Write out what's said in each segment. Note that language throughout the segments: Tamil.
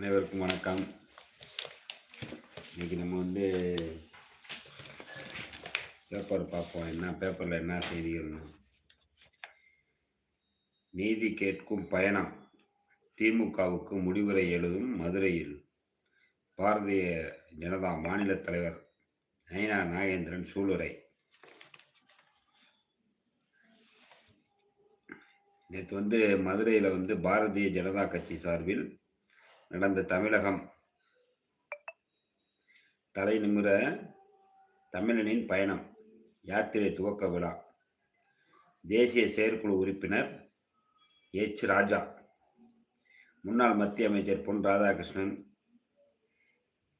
அனைவருக்கும் வணக்கம். இன்றைக்கி நம்ம வந்து பேப்பர் பார்ப்போம். என்ன பேப்பரில் என்ன செய்திகள்னு நீதி கேட்கும் பயணம். திமுகவுக்கு முடிவுரை எழுதும் மதுரையில். பாரதிய ஜனதா மாநில தலைவர் நயினா நாகேந்திரன் சூளுரை. நேற்று வந்து மதுரையில் வந்து பாரதிய ஜனதா கட்சி சார்பில் நடந்த தமிழகம். தலை நிமிர தமிழனின் பயணம். யாத்திரை துவக்க விழா. தேசிய செயற்குழு உறுப்பினர் எச் ராஜா. முன்னாள் மத்திய அமைச்சர் பொன் ராதாகிருஷ்ணன்.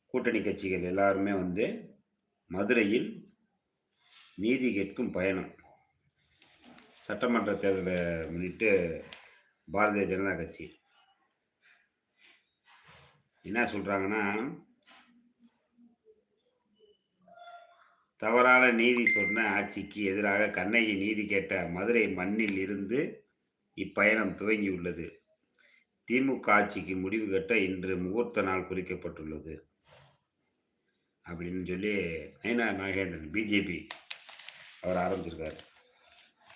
கூட்டணி கட்சிகள் எல்லாருமே வந்து மதுரையில் நீதி கேட்கும் பயணம். சட்டமன்ற தேர்தலை முன்னிட்டு பாரதிய ஜனதா கட்சி. என்ன சொல்றாங்கன்னா தவறான நீதி சொன்ன ஆட்சிக்கு எதிராக கண்ணகி நீதி கேட்ட மதுரை மண்ணில் இருந்து இப்பயணம் துவங்கியுள்ளது. திமுக ஆட்சிக்கு முடிவு கட்ட இன்று முகூர்த்த நாள் குறிக்கப்பட்டுள்ளது. அப்படின்னு சொல்லி நயனார் நாகேந்திரன் பிஜேபி அவர் ஆரம்பிச்சிருக்கார்.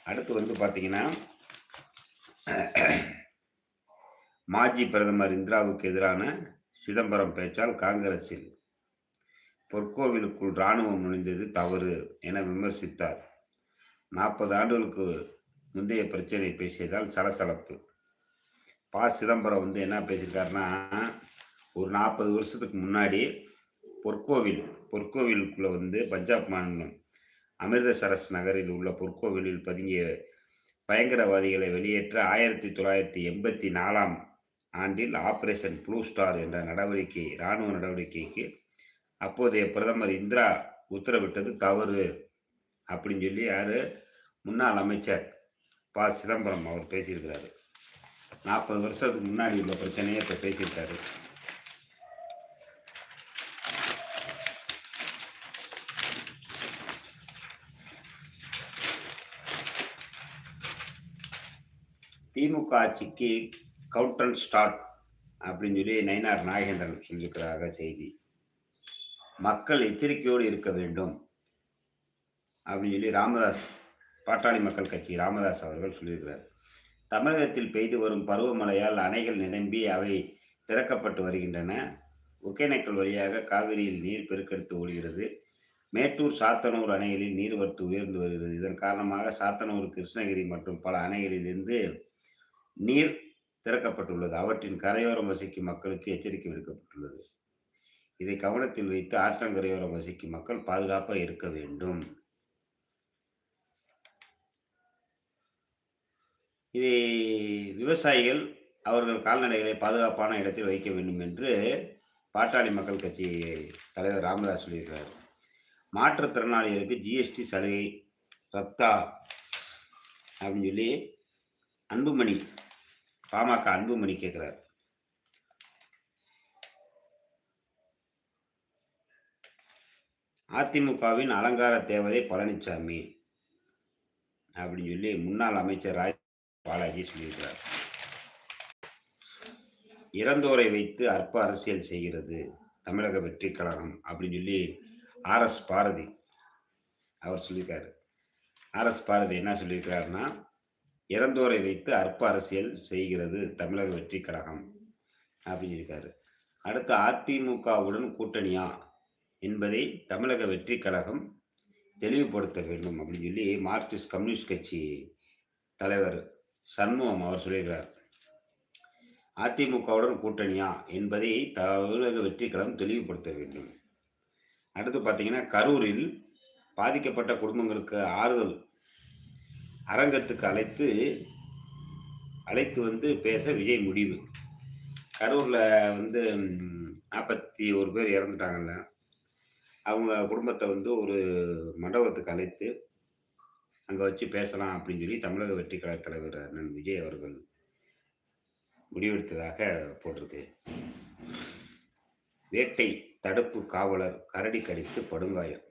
அடுத்து வந்து பார்த்தீங்கன்னா மாஜி பிரதமர் இந்திராவுக்கு எதிரான சிதம்பரம் பேச்சால் காங்கிரஸில். பொற்கோவிலுக்குள் இராணுவம் நுழைந்தது தவறு என விமர்சித்தார். நாற்பது ஆண்டுகளுக்கு முந்தைய பிரச்சனை பேசியதால் சலசலப்பு. ப. சிதம்பரம் வந்து என்ன பேசியிருக்காருன்னா ஒரு நாற்பது வருஷத்துக்கு முன்னாடி பொற்கோவில் பொற்கோவிலுக்குள்ளே வந்து பஞ்சாப் மாநிலம் அமிர்தசரஸ் நகரில் உள்ள பொற்கோவிலில் பதுங்கிய பயங்கரவாதிகளை வெளியேற்ற ஆயிரத்தி தொள்ளாயிரத்தி எண்பத்தி நாலாம் ஆண்டில் ஆபரேஷன் ப்ளூ ஸ்டார் என்ற நடவடிக்கை இராணுவ நடவடிக்கைக்கு அப்போதைய பிரதமர் இந்திரா உத்தரவிட்டது தவறு அப்படின்னு சொல்லி யார்? முன்னாள் அமைச்சர் ப. சிதம்பரம் அவர் பேசியிருக்கிறாரு. நாற்பது வருஷத்துக்கு முன்னாடி உள்ள பிரச்சனையை இப்போ பேசியிருக்காரு. திமுக ஆட்சிக்கு கவுண்டர் ஸ்டார்ட் அப்படின்னு சொல்லி நயினார் நாகேந்திரன் சொல்லியிருக்கிறதாக செய்தி. மக்கள் எச்சரிக்கையோடு இருக்க வேண்டும் அப்படின்னு சொல்லி ராமதாஸ் பாட்டாளி மக்கள் கட்சி ராமதாஸ் அவர்கள் சொல்லியிருக்கிறார். தமிழகத்தில் பெய்து வரும் பருவமழையால் அணைகள் நிரம்பி அவை திறக்கப்பட்டு வருகின்றன. ஒகேனக்கல் வழியாக காவிரியில் நீர் பெருக்கெடுத்து ஓடுகிறது. மேட்டூர் சாத்தனூர் அணைகளில் நீர்வரத்து உயர்ந்து வருகிறது. இதன் காரணமாக சாத்தனூர் கிருஷ்ணகிரி மற்றும் பல அணைகளிலிருந்து நீர் திறக்கப்பட்டுள்ளது. அவற்றின் கரையோரம் வசிக்கும் மக்களுக்கு எச்சரிக்கை விடுக்கப்பட்டுள்ளது. இதை கவனத்தில் வைத்து ஆற்றங்கரையோரம் வசிக்கும் மக்கள் பாதுகாப்பாக இருக்க வேண்டும். இதை விவசாயிகள் அவர்கள் கால்நடைகளை பாதுகாப்பான இடத்தில் வைக்க வேண்டும் என்று பாட்டாளி மக்கள் கட்சி தலைவர் ராமதாஸ் சொல்லியிருக்கிறார். மாற்றுத்திறனாளிகளுக்கு ஜிஎஸ்டி சலுகை ரத்தா அப்படின்னு சொல்லி அன்புமணி பாமக அன்புமணி கேட்கிறார் அதிமுகவின் அலங்கார தேவதை பழனிசாமி அப்படின்னு சொல்லி முன்னாள் அமைச்சர் ராஜ் பாலாஜி சொல்லியிருக்கிறார். இறந்தோரை வைத்து அற்ப அரசியல் செய்கிறது தமிழக வெற்றி கழகம் அப்படின்னு சொல்லி ஆர் எஸ் பாரதி அவர் சொல்லியிருக்காரு. ஆர் எஸ் பாரதி என்ன சொல்லியிருக்கிறாருன்னா இறந்தோரை வைத்து அற்ப அரசியல் செய்கிறது தமிழக வெற்றி கழகம் அப்படின்னு இருக்காரு அடுத்து அதிமுகவுடன் கூட்டணியா என்பதை தமிழக வெற்றி கழகம் தெளிவுபடுத்த வேண்டும் அப்படின்னு சொல்லி மார்க்சிஸ்ட் கம்யூனிஸ்ட் கட்சி தலைவர் சண்முகம் அவர் சொல்லியிருக்கிறார். அதிமுகவுடன் கூட்டணியா என்பதை தமிழக வெற்றி கழகம் தெளிவுபடுத்த வேண்டும். அடுத்து பார்த்தீங்கன்னா கரூரில் பாதிக்கப்பட்ட குடும்பங்களுக்கு ஆறுதல் அரங்கத்துக்கு அழைத்து அழைத்து வந்து பேச விஜய் முடிவு. கரூரில் வந்து நாற்பத்தி ஒரு பேர் இறந்துட்டாங்கல்ல அவங்க குடும்பத்தை வந்து ஒரு மண்டபத்துக்கு அழைத்து அங்கே வச்சு பேசலாம் அப்படின்னு சொல்லி தமிழக வெற்றி கழக தலைவர் அண்ணன் விஜய் அவர்கள் முடிவெடுத்ததாக போட்டிருக்கு. வேட்டை தடுப்பு காவலர் கரடி கடித்து படுங்காயம்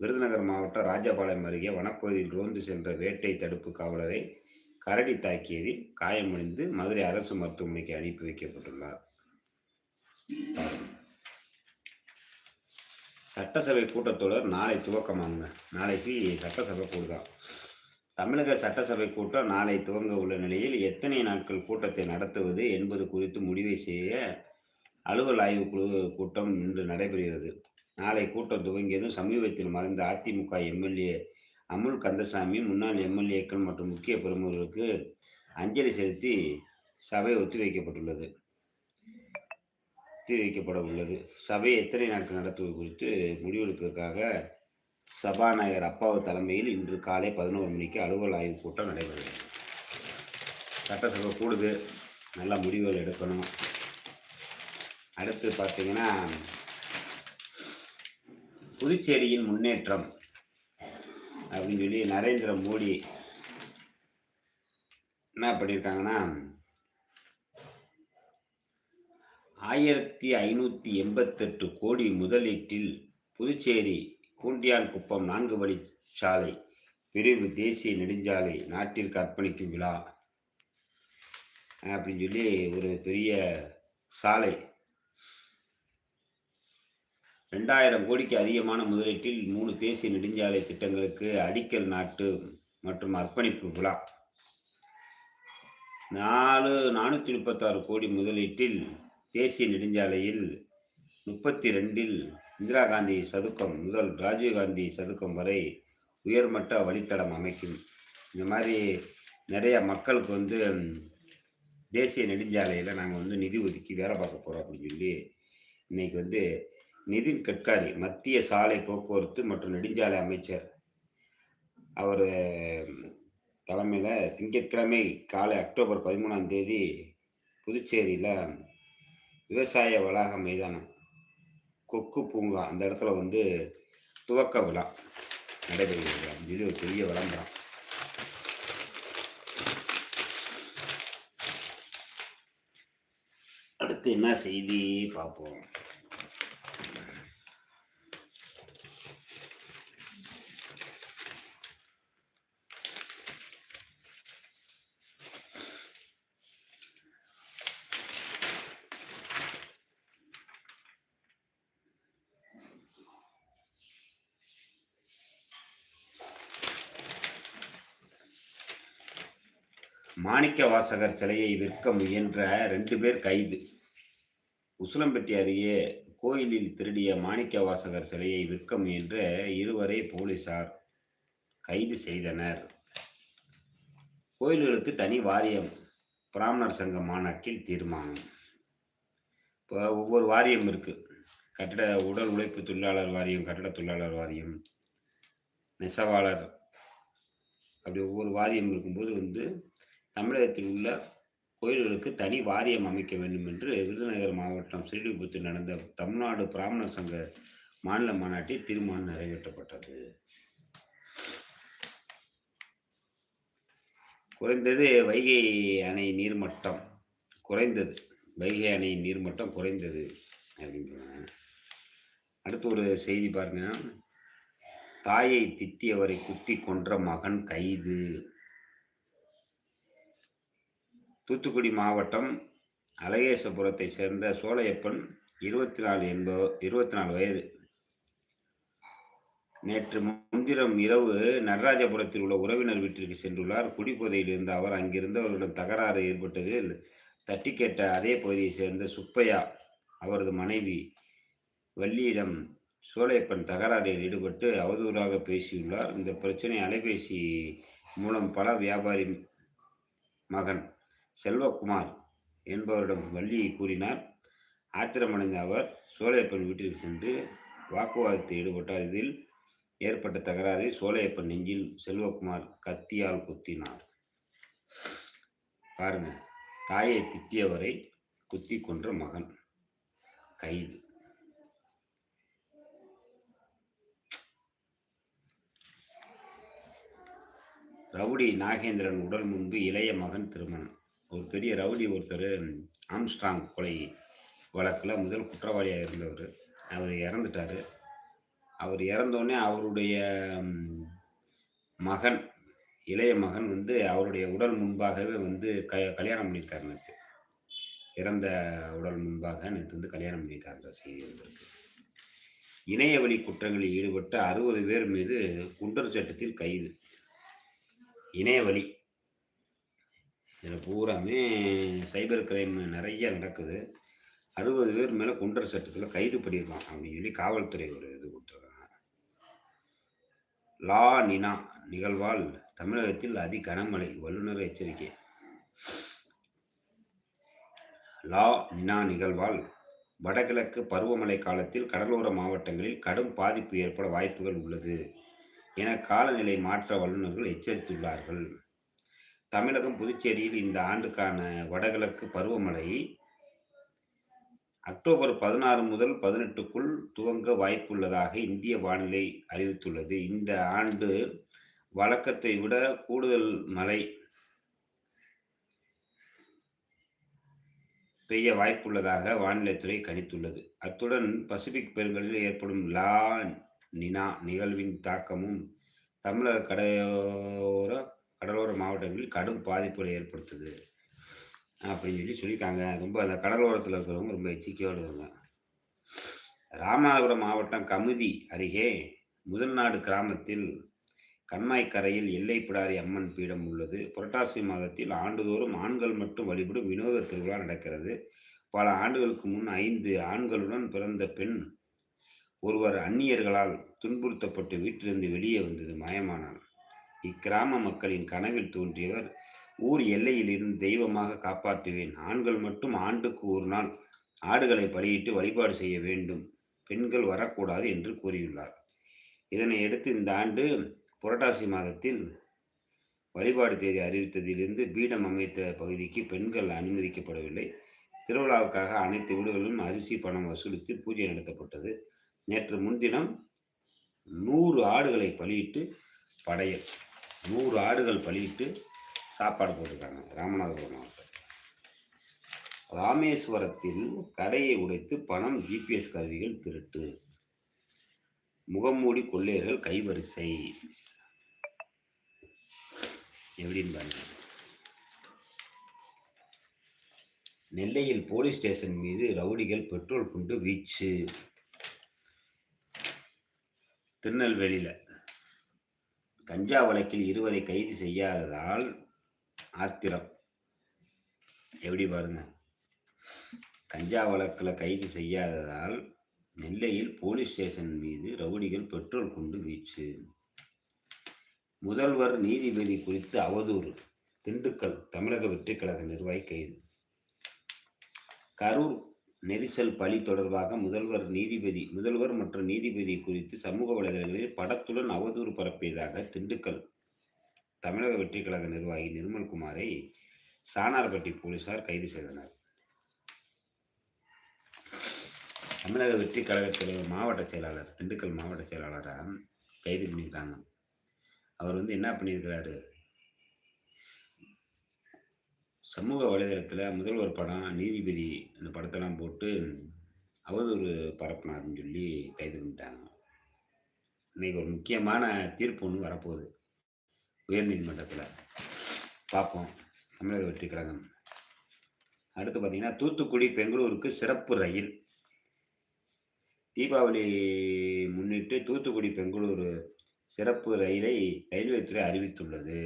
விருதுநகர் மாவட்டம் ராஜபாளையம் அருகே வனப்பகுதியில் ரோந்து சென்ற வேட்டை தடுப்பு காவலரை கரடி தாக்கியதில் காயமடைந்து மதுரை அரசு மருத்துவமனைக்கு அனுப்பி வைக்கப்பட்டுள்ளார். சட்டசபை கூட்டத்தொடர் நாளை துவக்கமாங்க நாளைக்கு சட்டசபை கூடுதான் தமிழக சட்டசபை கூட்டம் நாளை துவங்க உள்ள நிலையில் எத்தனை நாட்கள் கூட்டத்தை நடத்துவது என்பது குறித்து முடிவை செய்ய அலுவல் குழு கூட்டம் இன்று நடைபெறுகிறது. நாளை கூட்டம் துவங்கியதும் சமீபத்தில் மறைந்த அதிமுக எம்எல்ஏ அமுல் கந்தசாமி முன்னாள் எம்எல்ஏக்கள் மற்றும் முக்கிய பிரமுகர்களுக்கு அஞ்சலி செலுத்தி சபை ஒத்திவைக்கப்பட்டுள்ளது. ஒத்திவைக்கப்பட உள்ளது சபை எத்தனை நாட்கள் நடத்துவது குறித்து முடிவெடுப்பதற்காக சபாநாயகர் அப்பாவு தலைமையில் இன்று காலை பதினோரு மணிக்கு அலுவல் ஆய்வுக் கூட்டம் நடைபெறுகிறது சட்டசபை கூடுது. நல்ல முடிவுகள் எடுக்கணும். அடுத்து பார்த்தீங்கன்னா புதுச்சேரியின் முன்னேற்றம் அப்படின்னு சொல்லி நரேந்திர மோடி என்ன பண்ணியிருக்காங்கன்னா ஆயிரத்தி ஐநூற்றி எண்பத்தெட்டு கோடி முதலீட்டில் புதுச்சேரி கூண்டியான்குப்பம் நான்கு வழிச்சாலை பிரிவு தேசிய நெடுஞ்சாலை நாட்டிற்கு அர்ப்பணிக்கும் விழா அப்படின்னு சொல்லி ஒரு பெரிய சாலை ரெண்டாயிரம் கோடிக்கு அதிகமான முதலீட்டில் மூணு தேசிய நெடுஞ்சாலை திட்டங்களுக்கு அடிக்கல் நாட்டு மற்றும் அர்ப்பணிப்பு விழா. நாலு நானூற்றி முப்பத்தாறு கோடி முதலீட்டில் தேசிய நெடுஞ்சாலையில் முப்பத்தி ரெண்டில் இந்திரா காந்தி சதுக்கம் முதல் ராஜீவ்காந்தி சதுக்கம் வரை உயர்மட்ட வழித்தடம் அமைக்கும். இந்த மாதிரி நிறைய மக்களுக்கு வந்து தேசிய நெடுஞ்சாலையில் நாங்கள் வந்து நிதி ஒதுக்கி வேலை பார்க்க போகிறோம் அப்படின்னு சொல்லி இன்றைக்கி வந்து நிதின் கட்காரி மத்திய சாலை போக்குவரத்து மற்றும் நெடுஞ்சாலை அமைச்சர். அவர் தலைமையில் திங்கட்கிழமை காலை அக்டோபர் பதிமூணாம் தேதி புதுச்சேரியில் விவசாய வளாக மைதானம் கொக்கு பூங்கா அந்த இடத்துல வந்து துவக்க விழா நடைபெறுகிறது. அப்படின்னு சொல்லி ஒரு பெரிய விளம்பரம். அடுத்து என்ன செய்தி பார்ப்போம். மாணிக்க வாசகர் சிலையை விற்க முயன்ற ரெண்டு பேர் கைது. உசிலம்பட்டி அருகே கோயிலில் திருடிய மாணிக்க வாசகர் சிலையை விற்க முயன்ற இருவரை போலீசார் கைது செய்தனர். கோயில்களுக்கு தனி வாரியம் பிராமணர் சங்க மாநாட்டில் தீர்மானம். இப்போ ஒவ்வொரு வாரியம் இருக்குது கட்டிட உடல் உழைப்பு தொழிலாளர் வாரியம் கட்டட தொழிலாளர் வாரியம் நெசவாளர் அப்படி ஒவ்வொரு வாரியம் இருக்கும்போது வந்து தமிழகத்தில் உள்ள கோயில்களுக்கு தனி வாரியம் அமைக்க வேண்டும் என்று விருதுநகர் மாவட்டம் ஸ்ரீவிபுத்தில் நடந்த தமிழ்நாடு பிராமணர் சங்க மாநில மாநாட்டில் தீர்மானம் நிறைவேற்றப்பட்டது. குறைந்தது வைகை அணை நீர்மட்டம் குறைந்தது. வைகை அணையின் நீர்மட்டம் குறைந்தது அப்படின்றாங்க அடுத்து ஒரு செய்தி பாருங்க. தாயை திட்டியவரை குத்தி கொன்ற மகன் கைது. தூத்துக்குடி மாவட்டம் அழகேசபுரத்தை சேர்ந்த சோழையப்பன் இருபத்தி நாலு என்ப இருபத்தி நாலு வயது. நேற்று முன்தினம் இரவு நடராஜபுரத்தில் உள்ள உறவினர் வீட்டிற்கு சென்றுள்ளார். குடிபோதையில் இருந்த அவர் அங்கிருந்தவர்களிடம் தகராறு ஏற்பட்டதில் தட்டி கேட்ட அதே பகுதியைச் சேர்ந்த சுப்பையா அவரது மனைவி வள்ளியிடம் சோழையப்பன் தகராறில் ஈடுபட்டு அவதூறாக பேசியுள்ளார். இந்த பிரச்சனை அலைபேசி மூலம் பல வியாபாரி மகன் செல்வகுமார் என்பவரிடம் வள்ளியை கூறினார். ஆத்திரமடைந்த அவர் சோழையப்பன் வீட்டிற்கு சென்று வாக்குவாதத்தில் ஈடுபட்டார். இதில் ஏற்பட்ட தகராறை சோழையப்பன் நெஞ்சில் செல்வகுமார் கத்தியால் குத்தினார். பாருங்க தாயை திட்டியவரை குத்தி கொன்ற மகன். கைது. ரவுடி நாகேந்திரன் உடல் முன்பு இளைய மகன் திருமணம். ஒரு பெரிய ரவுடி ஒருத்தர் ஆம்ஸ்ட்ராங் கொலை வழக்கில் முதல் குற்றவாளியாக இருந்தவர். அவர் இறந்துட்டார். அவர் இறந்தோடனே அவருடைய மகன் இளைய மகன் வந்து அவருடைய உடல் முன்பாகவே வந்து க கல்யாணம் பண்ணியிருக்காரு நேற்று இறந்த உடல் முன்பாக நேற்று வந்து கல்யாணம் பண்ணியிருக்காருன்ற செய்தி வந்திருக்கு. இணையவழி குற்றங்களில் ஈடுபட்ட அறுபது பேர் மீது குண்டர் சட்டத்தில் கைது. இணையவழி இதில் பூராமே சைபர் கிரைம் நிறைய நடக்குது. அறுபது பேர் மேலே குண்டர் சட்டத்தில் கைது பண்ணியிருக்கான் அப்படின்னு சொல்லி காவல்துறை ஒரு இது கொடுத்துருக்காங்க. லா நினா நிகழ்வால் தமிழகத்தில் அதி கனமழை வல்லுநர் எச்சரிக்கை. லா நினா நிகழ்வால் வடகிழக்கு பருவமழை காலத்தில் கடலோர மாவட்டங்களில் கடும் பாதிப்பு ஏற்பட வாய்ப்புகள் உள்ளது என காலநிலை மாற்ற வல்லுநர்கள் எச்சரித்துள்ளார்கள். தமிழகம் புதுச்சேரியில் இந்த ஆண்டுக்கான வடகிழக்கு பருவமழை அக்டோபர் பதினாறு முதல் பதினெட்டுக்குள் துவங்க வாய்ப்புள்ளதாக இந்திய வானிலை அறிவித்துள்ளது. இந்த ஆண்டு வழக்கத்தை விட கூடுதல் மழை பெய்ய வாய்ப்புள்ளதாக வானிலைத்துறை கணித்துள்ளது. அத்துடன் பசிபிக் பெருங்கடலில் ஏற்படும் லா நினா நிகழ்வின் தாக்கமும் தமிழக கடையோர கடலோர மாவட்டங்களில் கடும் பாதிப்புகளை ஏற்படுத்துது. அப்படின்னு சொல்லி சொல்லியிருக்காங்க. ரொம்ப அந்த கடலோரத்தில் இருக்கிறவங்க ரொம்ப எச்சரிக்கையோடு இருங்க. ராமநாதபுரம் மாவட்டம் கமுதி அருகே முதல்நாடு கிராமத்தில் கண்மாய்க்கரையில் எல்லைப்பிடாரி அம்மன் பீடம் உள்ளது. புரட்டாசி மாதத்தில் ஆண்டுதோறும் ஆண்கள் மட்டும் வழிபடும் வினோத திருவிழா நடக்கிறது. பல ஆண்டுகளுக்கு முன் ஐந்து ஆண்களுடன் பிறந்த பெண் ஒருவர் அந்நியர்களால் துன்புறுத்தப்பட்டு வீட்டிலிருந்து வெளியே வந்தது. மாயமானார் இக்கிராம மக்களின் கனவில் தோன்றியவர். ஊர் எல்லையில் இருந்து தெய்வமாக காப்பாற்றுவேன். ஆண்கள் மட்டும் ஆண்டுக்கு ஒரு நாள் ஆடுகளை பலியிட்டு வழிபாடு செய்ய வேண்டும். பெண்கள் வரக்கூடாது என்று கூறியுள்ளார். இதனை அடுத்து இந்த ஆண்டு புரட்டாசி மாதத்தில் வழிபாடு தேதி அறிவித்ததிலிருந்து பீடம் அமைத்த பகுதிக்கு பெண்கள் அனுமதிக்கப்படவில்லை. திருவிழாவுக்காக அனைத்து வீடுகளிலும் அரிசி பணம் வசூலித்து பூஜை நடத்தப்பட்டது. நேற்று முன்தினம் நூறு ஆடுகளை பலியிட்டு படையல். நூறு ஆடுகள் பலியிட்டு சாப்பாடு போட்டிருக்காங்க ராமநாதபுரம் மாவட்டம் ராமேஸ்வரத்தில் கடையை உடைத்து பணம் ஜிபிஎஸ் கருவிகள் திருட்டு. முகமூடி கொள்ளையர்கள் கைவரிசை. எப்படின்னு பாருங்க. நெல்லையில் போலீஸ் ஸ்டேஷன் மீது ரவுடிகள் பெட்ரோல் குண்டு வீச்சு. திருநெல்வேலியில் கஞ்சா வழக்கில் இருவரை கைது செய்யாததால் ஆத்திரம். எப்படி பாருங்க? கஞ்சா வழக்கில் கைது செய்யாததால் நெல்லையில் போலீஸ் ஸ்டேஷன் மீது ரவுடிகள் பெட்ரோல் குண்டு வீச்சு. முதல்வர் நீதிபதி குறித்து அவதூறு திண்டுக்கல் தமிழக வெற்றிக்கழக நிர்வாகி கைது. கரூர் நெரிசல் பலி தொடர்பாக முதல்வர் நீதிபதி முதல்வர் மற்றும் நீதிபதி குறித்து சமூக வலைதளங்களில் படத்துடன் அவதூறு பரப்பியதாக திண்டுக்கல் தமிழக வெற்றிக் கழக நிர்வாகி நிர்மல்குமாரை சானார்பட்டி போலீசார் கைது செய்தனர். தமிழக வெற்றி கழகத்தில் மாவட்ட செயலாளர் திண்டுக்கல் மாவட்ட செயலாளராக கைது பண்ணியிருக்காங்க. அவர் வந்து என்ன பண்ணியிருக்கிறாரு? சமூக வலைதளத்தில் முதல்வர் படம் நீதிபதி அந்த படத்தெல்லாம் போட்டு அவதூறு பரப்பினார்னு சொல்லி கைது பண்ணிட்டாங்க. இன்னைக்கு ஒரு முக்கியமான தீர்ப்பு ஒன்று வரப்போகுது. உயர்நீதிமன்றத்தில் பார்ப்போம். தமிழக வெற்றி கழகம். அடுத்து பார்த்தீங்கன்னா தூத்துக்குடி பெங்களூருக்கு சிறப்பு ரயில். தீபாவளி முன்னிட்டு தூத்துக்குடி பெங்களூர் சிறப்பு ரயிலை ரயில்வே துறை அறிவித்துள்ளது.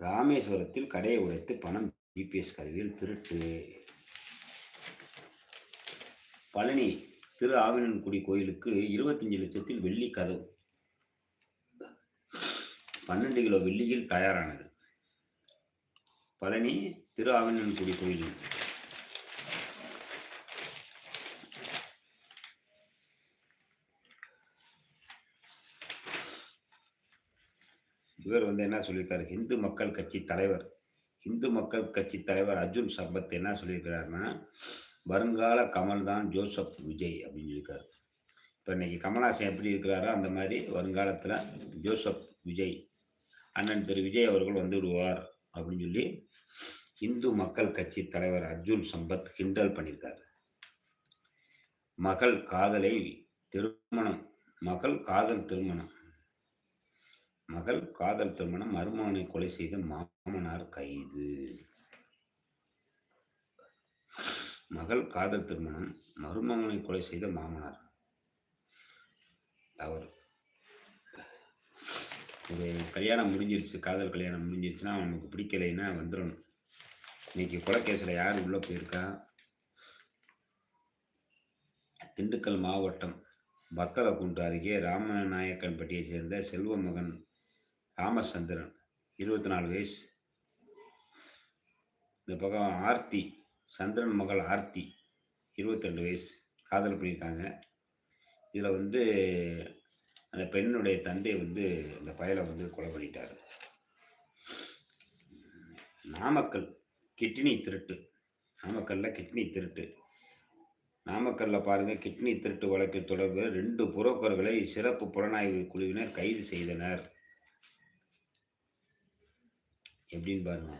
ராமேஸ்வரத்தில் கடையை உடைத்து பணம் ஜிபிஎஸ் கருவியில் திருட்டு. பழனி திரு ஆவினன்குடி கோயிலுக்கு இருபத்தஞ்சு லட்சத்தில் வெள்ளி கதவு. பன்னெண்டு கிலோ வெள்ளியில் தயாரானது. பழனி திரு ஆவினன்குடி கோயில் இவர் வந்து என்ன சொல்லியிருக்காரு? இந்து மக்கள் கட்சி தலைவர். இந்து மக்கள் கட்சி தலைவர் அர்ஜுன் சம்பத் என்ன சொல்லியிருக்கிறாருன்னா வருங்கால கமல் தான் ஜோசப் விஜய் அப்படின்னு சொல்லியிருக்காரு. இப்போ இன்னைக்கு கமலாசன் எப்படி இருக்கிறாரோ அந்த மாதிரி வருங்காலத்தில் ஜோசப் விஜய் அண்ணன் திரு விஜய் அவர்கள் வந்து விடுவார் அப்படின்னு சொல்லி இந்து மக்கள் கட்சி தலைவர் அர்ஜுன் சம்பத் கிண்டல் பண்ணியிருக்காரு. மகள் காதலை திருமணம் மகள் காதல் திருமணம். மகள் காதல் திருமணம் மருமகனை கொலை செய்த மாமனார் கைது. மகள் காதல் திருமணம் மருமகனை கொலை செய்த மாமனார். தவறு. ஒரு கல்யாணம் முடிஞ்சிருச்சு காதல் கல்யாணம் முடிஞ்சிருச்சுன்னா அவனுக்கு பிடிக்கலைன்னா வந்துடணும். இன்னைக்கு கொலைக்கேசில் யார் உள்ளே போயிருக்கா? திண்டுக்கல் மாவட்டம் பத்தலக்குண்டு அருகே ராமநாயக்கன்பட்டியை சேர்ந்த செல்வ மகன் ராமச்சந்திரன் இருபத்தி நாலு வயசு. இந்த பக்கம் ஆர்த்தி சந்திரன் மகள் ஆர்த்தி இருபத்தெண்டு வயசு. காதல் பண்ணியிருக்காங்க. இதில் வந்து அந்த பெண்ணுடைய தந்தை வந்து இந்த பயலை வந்து கொலை பண்ணிட்டார். நாமக்கல் கிட்னி திருட்டு. நாமக்கல்ல கிட்னி திருட்டு. நாமக்கல்ல பாருங்கள் கிட்னி திருட்டு வழக்கு தொடர்பு ரெண்டு புரோக்கர்களை சிறப்பு புலனாய்வு குழுவினர் கைது செய்தனர். எப்படின்னு பாருங்க.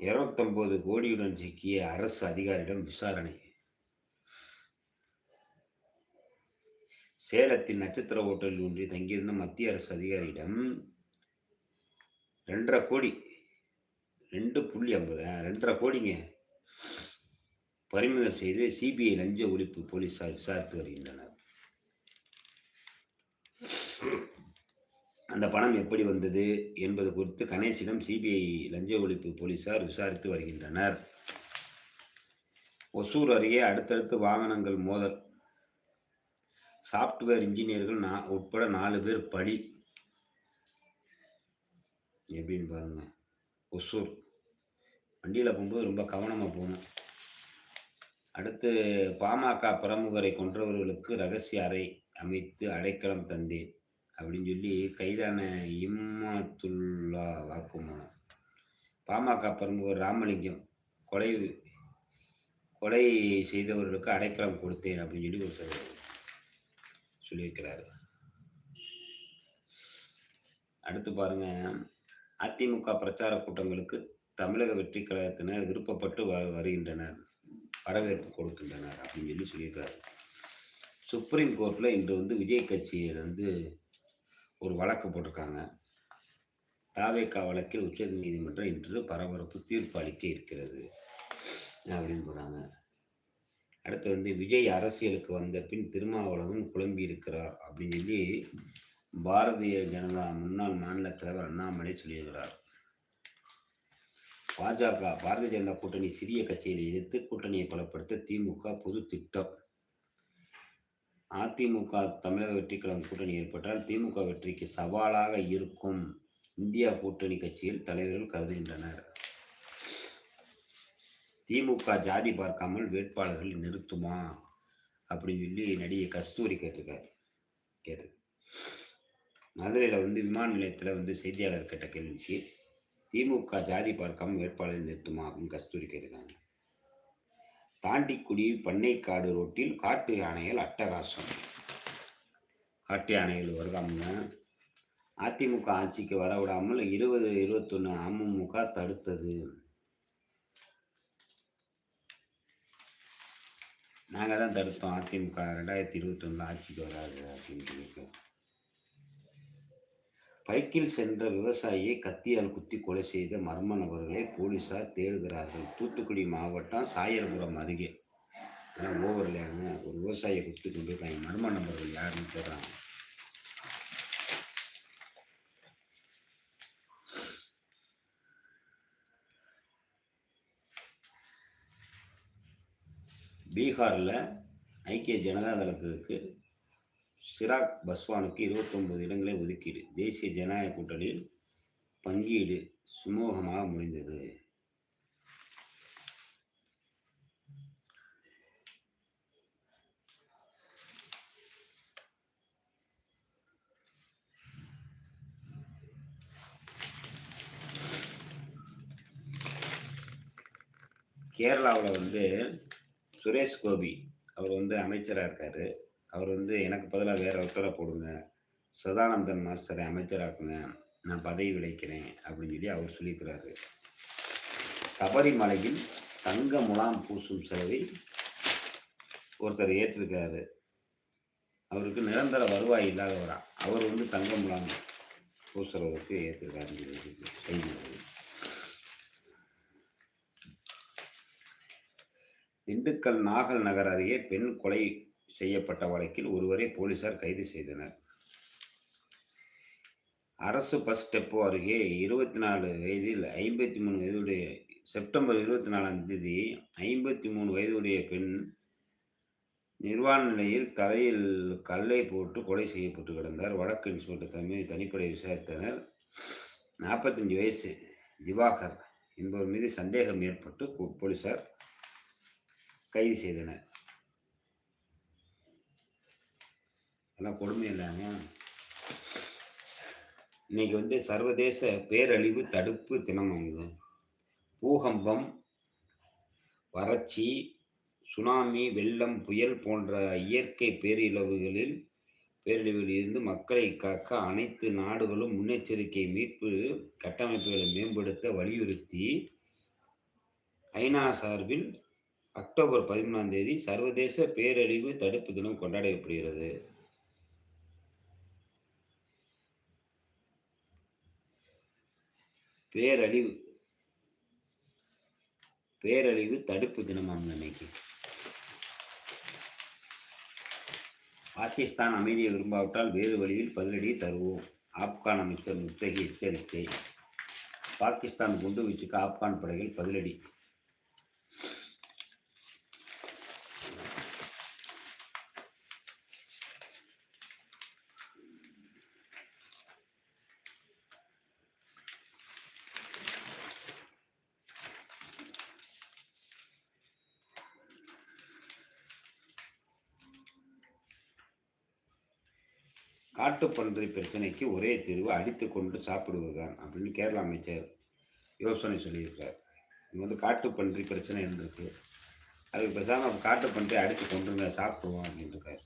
இருபத்தொம்போது கோடியுடன் சிக்கிய அரசு அதிகாரியிடம் விசாரணை. சேலத்தின் நட்சத்திர ஹோட்டலில் ஒன்றி தங்கியிருந்த மத்திய அரசு அதிகாரியிடம் ரெண்டரை கோடி ரெண்டு புள்ளி ஐம்பது ரெண்டரை கோடிங்க பறிமுதல் செய்து சிபிஐ லஞ்ச ஒழிப்பு போலீசார் விசாரித்து வருகின்றனர். அந்த பணம் எப்படி வந்தது என்பது குறித்து கணேசிடம் சிபிஐ லஞ்ச ஒழிப்பு போலீசார் விசாரித்து வருகின்றனர். ஒசூர் அருகே அடுத்தடுத்து வாகனங்கள் மோதல் சாஃப்ட்வேர் இன்ஜினியர்கள் நா உட்பட நாலு பேர் பலி. எப்படின்னு பாருங்க. ஒசூர். வண்டியில் போகும்போது ரொம்ப கவனமாக போகணும். அடுத்து பாமக பிரமுகரை கொன்றவர்களுக்கு ரகசிய அறை அமைத்து அடைக்கலம் தந்தேன். அப்படின்னு சொல்லி கைதான இம்மாத்துல்லா வாக்குமூலம். பாமக பிரமுகர் ராமலிங்கம் கொலை கொலை செய்தவர்களுக்கு அடைக்கலம் கொடுத்தேன் அப்படின்னு சொல்லி ஒருத்தர் சொல்லியிருக்கிறாரு. அடுத்து பாருங்க. அதிமுக பிரச்சார கூட்டங்களுக்கு தமிழக வெற்றி கழகத்தினர் விருப்பப்பட்டு வ வருகின்றனர். வரவேற்பு கொடுக்கின்றனர் அப்படின்னு சொல்லி சொல்லியிருக்காரு சுப்ரீம் கோர்ட்டில் இன்று வந்து விஜய் கட்சியில் வந்து ஒரு வழக்கு போட்டிருக்காங்க. தாவேக்கா வழக்கில் உச்ச நீதிமன்றம் இன்று பரபரப்பு தீர்ப்பு அளிக்க இருக்கிறது அப்படின்னு சொல்கிறாங்க அடுத்து வந்து விஜய் அரசியலுக்கு வந்த பின் திருமாவளவன் குழம்பி இருக்கிறார் அப்படின்னு சொல்லி பாரதிய ஜனதா முன்னாள் மாநில தலைவர் அண்ணாமலை சொல்லியிருக்கிறார். பாஜக பாரதிய ஜனதா கூட்டணி சிறிய கட்சியில் இணைத்து கூட்டணியை பலப்படுத்த திமுக பொது திட்டம் அதிமுக தமிழக வெற்றிக்கழகம் கூட்டணி ஏற்பட்டால் திமுக வெற்றிக்கு சவாலாக இருக்கும் இந்தியா கூட்டணி கட்சியில் தலைவர்கள் கருதுகின்றனர். திமுக ஜாதி பார்க்காமல் வேட்பாளர்களை நிறுத்துமா? அப்படின்னு சொல்லி நடிகை கஸ்தூரி கேட்டிருக்காரு. கேட்டு மதுரையில் வந்து விமான நிலையத்தில் வந்து செய்தியாளர் கேட்ட கேள்விக்கு திமுக ஜாதி பார்க்காமல் வேட்பாளரை நிறுத்துமா அப்படின்னு கஸ்தூரி கேட்டிருக்காங்க. தாண்டிக்குடி பண்ணைக்காடு ரோட்டில் காட்டு யானைகள் அட்டகாசம். காட்டு யானைகள் வருதாமுங்க? அதிமுக ஆட்சிக்கு வரவிடாமல் இருபது இருபத்தொன்று அமமுக தடுத்தது. நாங்கள் தான் தடுத்தோம். அதிமுக ரெண்டாயிரத்தி இருபத்தொன்னில் ஆட்சிக்கு வராது அப்படின்னு சொல்லியிருக்கோம் பைக்கில் சென்ற விவசாயியை கத்தியால் குத்தி கொலை செய்த மர்ம நபர்களை போலீசார் தேடுகிறார்கள். தூத்துக்குடி மாவட்டம் சாயர்புரம் அருகே. ஏன்னா ஓவர்லேங்க ஒரு விவசாயியை குத்தி கொண்டு இருக்காங்க. மர்ம நபர்கள் யாருன்னு தேடுறாங்க பீகாரில் ஐக்கிய ஜனதா தளத்துக்கு சிராக் பஸ்வானுக்கு 29 இடங்களை ஒதுக்கீடு. தேசிய ஜனநாயக கூட்டணியில் பங்கீடு சுமூகமாக முடிந்தது. கேரளாவில் வந்து சுரேஷ் கோபி அவர் வந்து அமைச்சராக இருக்கார். அவர் வந்து எனக்கு பதிலாக வேற ஒருத்தரை போடுங்க. சதானந்தன் மாஸ்டரை அமைச்சராக்குங்க. நான் பதவி விளைக்கிறேன் அப்படின்னு சொல்லி அவர் சொல்லியிருக்கிறாரு சபரிமலையில் தங்க முலாம் பூசும் செலவை ஒருத்தர் ஏற்றிருக்காரு. அவருக்கு நிரந்தர வருவாய் இல்லாதவரா? அவர் வந்து தங்க முலாம் பூசுறதுக்கு ஏற்றிருக்காருன்னு செய்தி திண்டுக்கல் நாகல் நகர் அருகே பெண் கொலை செய்யப்பட்ட வழக்கில் ஒருவரை போலீசார் கைது செய்தனர். அரசு பஸ் டெப்போ அருகே இருபத்தி நாலு வயதில் ஐம்பத்தி மூணு வயதுடைய செப்டம்பர் இருபத்தி நாலாம் தேதி ஐம்பத்தி மூணு வயதுடைய பெண் நிர்வாண நிலையில் தலையில் கல்லை போட்டு கொலை செய்யப்பட்டு கிடந்தார். வடக்கு இன்ஸ்பெக்டர் தலைமை தனிப்படை விசாரித்தனர். நாற்பத்தஞ்சு வயசு திவாகர் என்பவர் மீது சந்தேகம் ஏற்பட்டு போலீசார் கைது செய்தனர். அதெல்லாம் கொடுமை இல்லைங்க இன்னைக்கு வந்து சர்வதேச பேரழிவு தடுப்பு தினம் அவங்க பூகம்பம் வறட்சி சுனாமி வெள்ளம் புயல் போன்ற இயற்கை பேரிழவுகளில் பேரழிவில் இருந்து மக்களை காக்க அனைத்து நாடுகளும் முன்னெச்சரிக்கை மீட்பு கட்டமைப்புகளை மேம்படுத்த வலியுறுத்தி ஐநா சார்பில் அக்டோபர் பதிமூணாம் தேதி சர்வதேச பேரழிவு தடுப்பு தினம் கொண்டாடப்படுகிறது. பேரழிவு. பேரழிவு தடுப்பு தினமாம் இன்னைக்கு பாகிஸ்தான் அமைதியை விரும்பாவிட்டால் வேறு வழியில் பதிலடி தருவோம். ஆப்கான் அமைச்சர் முத்தகி எச்சரிக்கை. பாகிஸ்தான் குண்டு வீச்சுக்கு ஆப்கான் படைகள் பதிலடி. காட்டுப்பன்றி பிரச்சனைக்கு ஒரே தீர்வு அடித்து கொண்டு சாப்பிடுவதுதான் அப்படின்னு கேரள அமைச்சர் யோசனை சொல்லியிருக்கார். இங்கே வந்து காட்டுப்பன்றி பிரச்சனை இருந்திருக்கு. அதுக்கு பேசாமல் காட்டுப்பன்றி அடித்து கொண்டுங்க சாப்பிடுவோம் அப்படின்னு இருக்காரு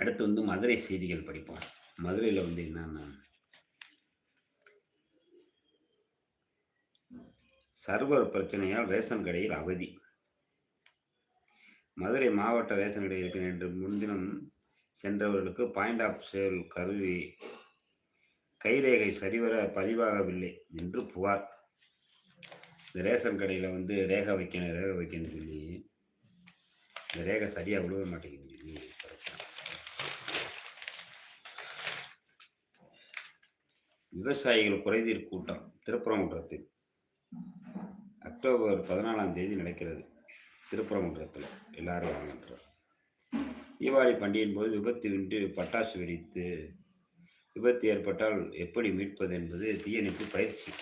அடுத்து வந்து மதுரை செய்திகள் படிப்போம். மதுரையில் வந்து என்னென்னா சர்வர் பிரச்சனையால் ரேஷன் கடையில் அவதி. மதுரை மாவட்ட ரேஷன் கடைகளுக்கு நேற்று முன்தினம் சென்றவர்களுக்கு பாயிண்ட் ஆஃப் சேல் கருவி கைரேகை சரிவர பதிவாகவில்லை என்று புகார். இந்த ரேஷன் கடையில் வந்து ரேகை வைக்கணும் ரேகை வைக்கணும்னு சொல்லி இந்த ரேகை சரியாக விழுவ மாட்டேங்குதுன்னு சொல்லி விவசாயிகள் குறைதீர் கூட்டம் திருப்பரங்குன்றத்தில். அக்டோபர் பதினாலாம் தேதி நடக்கிறது. திருப்பரங்குன்றத்தில் எல்லாரும் வாங்கன்றார் தீபாவளி பண்டிகையின் போது விபத்து பட்டாசு வெடித்து விபத்து ஏற்பட்டால் எப்படி மீட்பது என்பது தீயணைப்பு பயிற்சி.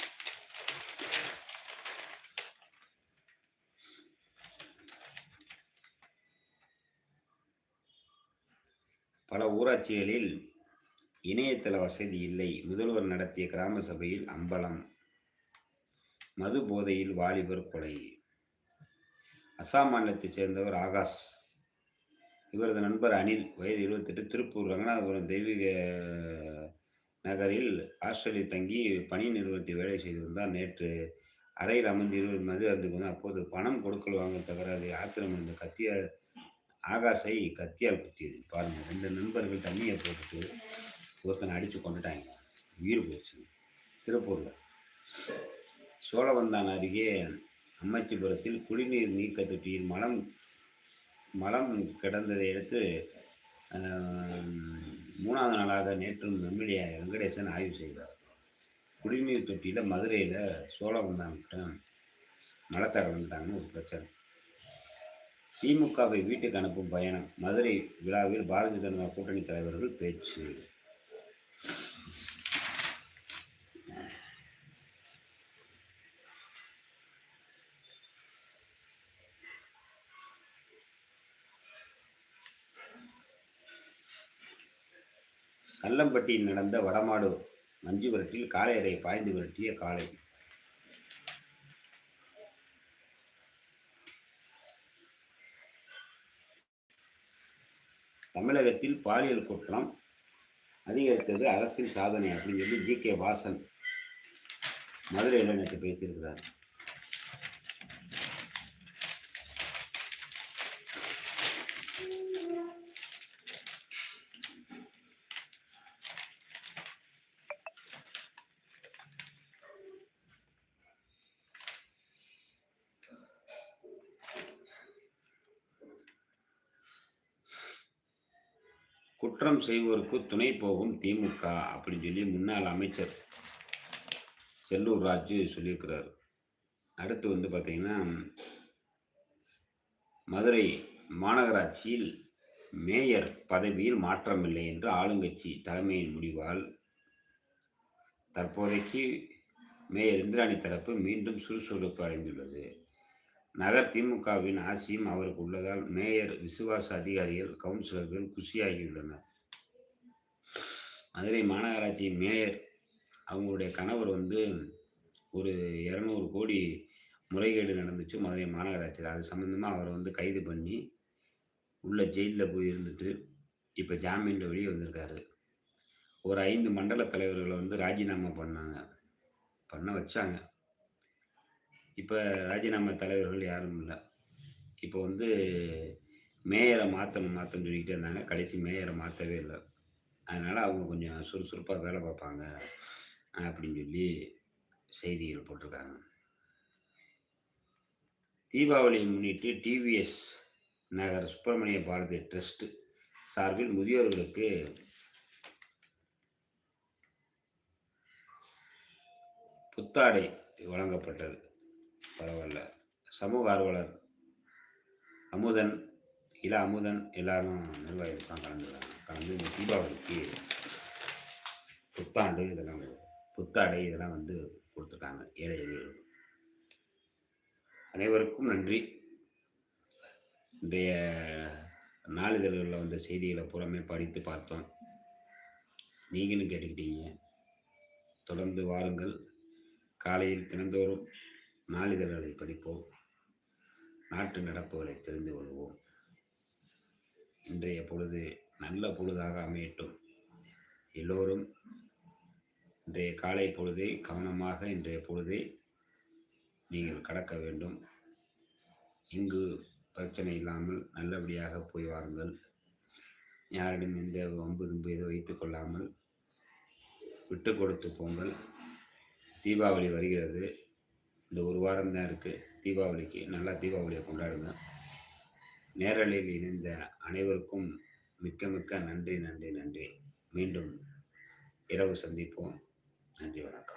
பல ஊராட்சிகளில் இணையதள வசதி இல்லை. முதல்வர் நடத்திய கிராம சபையில் அம்பலம் மது போதையில் வாலிபர் கொலை. அசாம் மாநிலத்தைச் சேர்ந்தவர் ஆகாஷ். இவரது நண்பர் அனில் வயது இருபத்தெட்டு திருப்பூர் ரங்கநாதபுரம் தெய்வீக நகரில் ஹாஸ்டலில் தங்கி பணி நிறுவனத்தில் வேலை செய்து வந்தார். நேற்று அறையில் அமர்ந்து இருவர் மது அருந்து கொண்டு அப்போது பணம் கொடுக்கல் வாங்க தகராறு ஆத்திரம் இந்த கத்தியால் ஆகாஷை கத்தியால் குத்தியது. பாருங்க ரெண்டு நண்பர்கள் தண்ணியை போட்டுட்டு ஒருத்தனை அடித்து கொண்டுட்டாங்க. உயிர் போச்சு. திருப்பூரில். சோழவந்தான் அருகே அம்மச்சிபுரத்தில் குடிநீர் நீக்க தொட்டியில் மலம் மலம் கிடந்ததை அடுத்து மூணாவது நாளாக நேற்றும் எம்எல்ஏ வெங்கடேசன் ஆய்வு செய்தார். குடிநீர் தொட்டியில் மதுரையில் சோழவந்தான்கிட்ட மலத்தர வந்துட்டாங்கன்னு ஒரு பிரச்சனை. திமுகவை வீட்டுக்கு அனுப்பும் பயணம். மதுரை விழாவில் பாரதிய ஜனதா கூட்டணி தலைவர்கள் பேச்சு. கல்லம்பட்டியில் நடந்த வடமாடு மஞ்சு விரட்டில் காளையரை பாய்ந்து விரட்டிய காளை. தமிழகத்தில் பாலியல் குற்றம் அதிகரித்தது அரசின் சாதனை அப்படின்னு சொல்லி ஜி கே வாசன் மதுரையில் நேற்று பேசியிருக்கிறார் குற்றம் செய்வோருக்கு துணை போகும் திமுக அப்படின்னு சொல்லி முன்னாள் அமைச்சர் செல்லூர் ராஜு சொல்லியிருக்கிறார். அடுத்து வந்து பார்த்தீங்கன்னா மதுரை மாநகராட்சியில் மேயர் பதவியில் மாற்றமில்லை என்று ஆளுங்கட்சி தலைமையின் முடிவால் தற்போதைக்கு மேயர் இந்திராணி தரப்பு மீண்டும் சுறுசுறுப்பு அடைந்துள்ளது. நகர் திமுகவின் ஆசியும் அவருக்கு உள்ளதால் மேயர் விசுவாச அதிகாரிகள் கவுன்சிலர்கள் குஷியாகியுள்ளனர். மதுரை மாநகராட்சி மேயர் அவங்களுடைய கணவர் வந்து ஒரு இரநூறு கோடி முறைகேடு நடந்துச்சு மதுரை மாநகராட்சியில். அது சம்மந்தமாக அவரை வந்து கைது பண்ணி உள்ள ஜெயிலில் போய் இருந்துட்டு இப்போ ஜாமீனில் வெளியே வந்திருக்காரு. ஒரு ஐந்து மண்டல தலைவர்களை வந்து ராஜினாமா பண்ணாங்க. பண்ண வச்சாங்க. இப்போ ராஜினாமா தலைவர்கள் யாரும் இல்லை. இப்போ வந்து மேயரை மாற்றணும் மாற்றணும்னு சொல்லிக்கிட்டே இருந்தாங்க. கடைசி மேயரை மாற்றவே இல்லை. அதனால் அவங்க கொஞ்சம் சுறுசுறுப்பாக வேலை பார்ப்பாங்க அப்படின்னு சொல்லி செய்திகள் போட்டிருக்காங்க. தீபாவளியை முன்னிட்டு டிவிஎஸ் நகர் சுப்பிரமணிய பாரதி ட்ரஸ்ட் சார்பில் முதியோர்களுக்கு புத்தாடை வழங்கப்பட்டது. பரவாயில்ல. சமூக ஆர்வலர் அமுதன் இள அமுதன் எல்லாரும் நிர்வாகிகள் தான் கலந்துருக்காங்க கலந்து இந்த தீபாவளிக்கு புத்தாண்டு இதெல்லாம் புத்தாடை இதெல்லாம் வந்து கொடுத்துட்டாங்க ஏழை எளியவர்களுக்கு அனைவருக்கும் நன்றி. இன்றைய நாளிதழ்களில் வந்த செய்திகளை புறமே படித்து பார்த்தோம். நீங்களும் கேட்டுக்கிட்டீங்க. தொடர்ந்து வாருங்கள். காலையில் தினந்தோறும் நாளிதழ்களை படிப்போம். நாட்டு நடப்புகளை தெரிந்து கொள்வோம். இன்றைய பொழுது நல்ல பொழுதாக அமையட்டும். எல்லோரும் இன்றைய காலை பொழுதை கவனமாக இன்றைய பொழுதை நீங்கள் கடக்க வேண்டும். இங்கு பிரச்சனை இல்லாமல் நல்லபடியாக போய் வாருங்கள். யாரிடம் எந்த வம்பு தும்பு எதுவும் வைத்துக் கொள்ளாமல் விட்டு கொடுத்து போங்கள். தீபாவளி வருகிறது. இந்த ஒரு வாரம் தான் இருக்குது தீபாவளிக்கு நல்லா தீபாவளியை கொண்டாடுங்க. நேரலையில் இணைந்த அனைவருக்கும் மிக்க மிக்க நன்றி நன்றி நன்றி. மீண்டும் இரவு சந்திப்போம். நன்றி வணக்கம்.